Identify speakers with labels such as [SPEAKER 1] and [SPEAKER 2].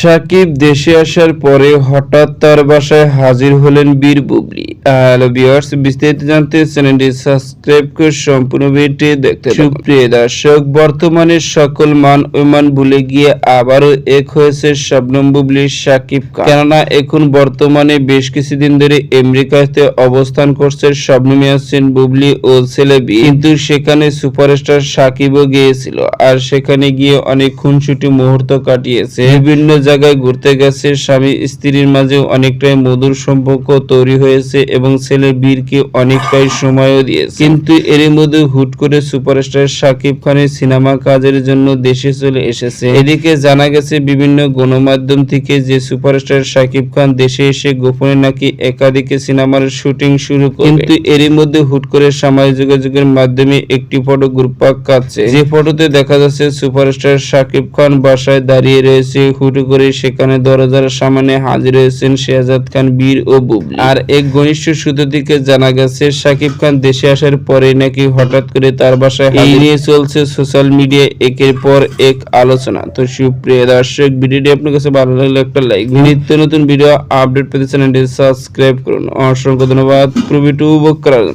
[SPEAKER 1] সাকিব দেশে আসার পরে হঠাৎ তার বাসায় হাজির হলেন বীর বুবলি। হ্যালো ভিউয়ার্স, বিস্তারিত জানতে চ্যানেলটি সাবস্ক্রাইব করে সম্পূর্ণ ভিডিওটি দেখতে সুপ্রিয় দর্শক, বর্তমানে সকল মান অভিমান ভুলে গিয়ে আবারও এক হয়েছে শবনম বুবলির সাকিব কেননা এখন বর্তমানে বেশ কিছুদিন ধরে আমেরিকাতে অবস্থান করছে শবনম ইয়াসিন বুবলি ও ছেলে বি। কিন্তু সেখানে সুপারস্টার সাকিবও গিয়েছিল আর সেখানে গিয়ে অনেক খুনসুটি মুহূর্ত কাটিয়েছে। বিভিন্ন জায়গায় ঘুরতে গেছে। স্বামী স্ত্রীর মাঝে অনেকটাই মধুর সম্পর্ক তৈরি হয়েছে এবং ছেলে বীরকে অনেকটাই সময়ও দিয়েছে। কিন্তু এর মধ্যে হুট করে সুপারস্টার সাকিব খানের সিনেমা কাজের জন্য দেশে চলে এসেছে। এদিকে জানা গেছে, বিভিন্ন গণমাধ্যম থেকে যে সুপারস্টার সাকিব খান দেশে এসে গোপনে নাকি একাধিকে সিনেমার শুটিং শুরু করবে। কিন্তু এরই মধ্যে হুট করে সামাজিক যোগাযোগের মাধ্যমে একটি ফটো গ্রুপাক কাটছে। যে ফটোতে দেখা যাচ্ছে, সুপারস্টার সাকিব খান বাসায় দাঁড়িয়ে রয়েছে। হুট করে সেখানে দরজার সামনে হাজির হয়েছেন শেহজাদ খান বীর ও বুবলি। আর এক ঘনিষ্ঠ সূত্র থেকে জানা গেছে সাকিব খান দেশে আসার পরে নাকি হঠাৎ করে তার বাসায় হাজির নিয়ে চলছে সোশ্যাল মিডিয়া একের পর এক আলোচনা। তো সুপ্রিয় দর্শক ভিডিওটি আপনার কাছে ভালো লাগলে একটা লাইক নিত্য নতুন ভিডিও আপডেট পেতে চ্যানেলটি সাবস্ক্রাইব করুন। অসংখ্য ধন্যবাদ। পুরো ভিডিও উপভোগ করার জন্য।